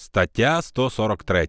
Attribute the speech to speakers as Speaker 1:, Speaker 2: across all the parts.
Speaker 1: Стаття 143.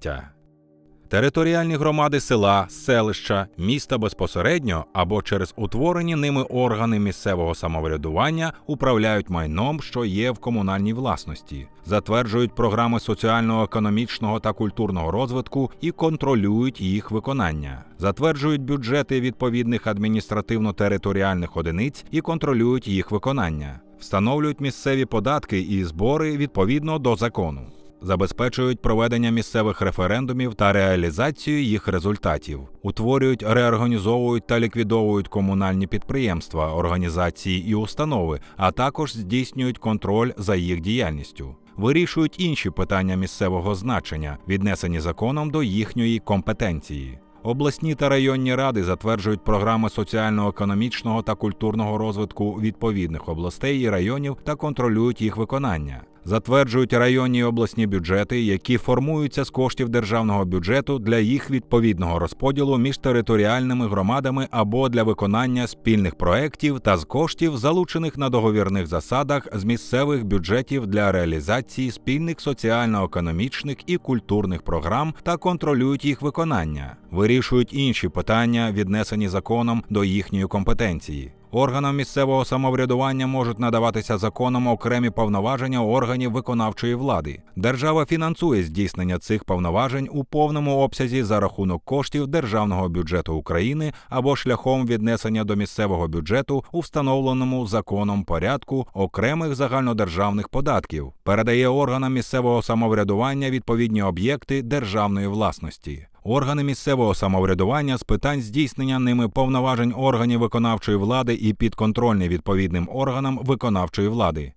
Speaker 1: Територіальні громади села, селища, міста безпосередньо або через утворені ними органи місцевого самоврядування управляють майном, що є в комунальній власності, затверджують програми соціального, економічного та культурного розвитку і контролюють їх виконання, затверджують бюджети відповідних адміністративно-територіальних одиниць і контролюють їх виконання, встановлюють місцеві податки і збори відповідно до закону забезпечують проведення місцевих референдумів та реалізацію їх результатів, утворюють, реорганізовують та ліквідовують комунальні підприємства, організації і установи, а також здійснюють контроль за їх діяльністю. Вирішують інші питання місцевого значення, віднесені законом до їхньої компетенції. Обласні та районні ради затверджують програми соціально-економічного та культурного розвитку відповідних областей і районів та контролюють їх виконання. Затверджують районні і обласні бюджети, які формуються з коштів державного бюджету для їх відповідного розподілу між територіальними громадами або для виконання спільних проєктів та з коштів, залучених на договірних засадах з місцевих бюджетів для реалізації спільних соціально-економічних і культурних програм та контролюють їх виконання, вирішують інші питання, віднесені законом до їхньої компетенції. Органам місцевого самоврядування можуть надаватися законом окремі повноваження органів виконавчої влади. Держава фінансує здійснення цих повноважень у повному обсязі за рахунок коштів державного бюджету України або шляхом віднесення до місцевого бюджету у встановленому законом порядку окремих загальнодержавних податків, передає органам місцевого самоврядування відповідні об'єкти державної власності. Органи місцевого самоврядування з питань здійснення ними повноважень органів виконавчої влади і підконтрольні відповідним органам виконавчої влади